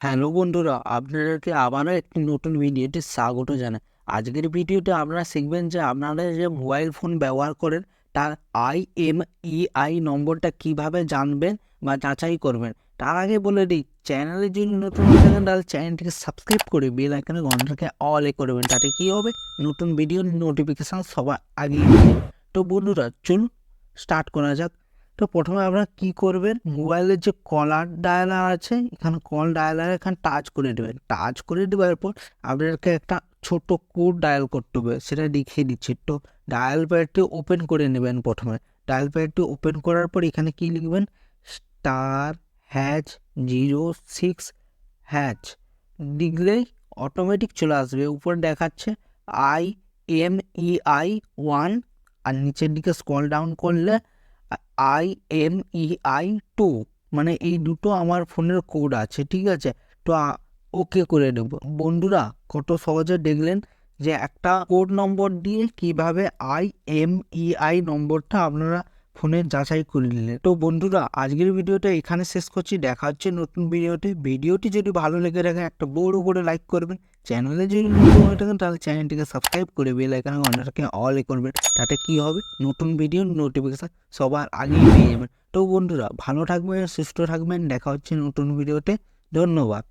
Hello বন্ধুরা, আপনাদেরকে আবারও একটি নতুন ভিডিওতে স্বাগত জানাই। আজকের ভিডিওতে আপনারা শিখবেন যে আপনারা যে মোবাইল ফোন ব্যবহার করেন, তার আইএমইআই নম্বরটা কীভাবে জানবেন বা যাচাই করবেন। তার আগে বলে দিই, চ্যানেলে যদি নতুন থাকেন, তাহলে চ্যানেলটিকে সাবস্ক্রাইব করে বেল আইকনে ঘন্টাকে অল এ করবেন তাতে কী হবে? নতুন ভিডিওর নোটিফিকেশান সবার আগে তো বন্ধুরা, চলুন স্টার্ট করা যাক। তো প্রথমে আপনারা কী করবেন? মোবাইলের যে কলার ডায়ালার আছে, এখানে কল ডায়ালার এখানে টাচ করে দেবেন। টাচ করে দেওয়ার পর আপনাদেরকে একটা ছোট কোড ডায়াল করতে হবে, সেটা দেখিয়ে দিচ্ছি। তো ডায়াল প্যাডটি ওপেন করে নেবেন প্রথমে। ডায়াল প্যাডটি ওপেন করার পর এখানে কি লিখবেন? Star hash zero six hash. লিখলেই অটোমেটিক চলে আসবে, উপরে দেখাচ্ছে I M E I one, আর নিচের দিকে স্ক্রল ডাউন করলে I M E I two মানে এই দুটো আমার ফোনের কোড আছে, ঠিক আছে? তো ওকে করে নেব। বন্ধুরা, কত সহজে দেখলেন যে একটা কোড নম্বর দিয়ে কীভাবে আই এম ই আই নম্বরটা আপনারা ফোনে যাচাই করে নিলেন। তো বন্ধুরা, আজকের ভিডিওটা এখানে শেষ করছি। দেখা হচ্ছে নতুন ভিডিওতে। ভিডিওটি যদি ভালো লেগে থাকে, একটা বড় করে লাইক করবেন। চ্যানেলে যদি নতুন হয়ে থাকেন, তাহলে চ্যানেলটিকে সাবস্ক্রাইব করে বেল আইকনে ঘন্টাটাকে অল করবেন। তাতে কী হবে? নতুন ভিডিও নোটিফিকেশান সবার আগেই পেয়ে যাবেন। তো বন্ধুরা, ভালো থাকবেন, সুস্থ থাকবেন। দেখা হচ্ছে নতুন ভিডিওতে। ধন্যবাদ।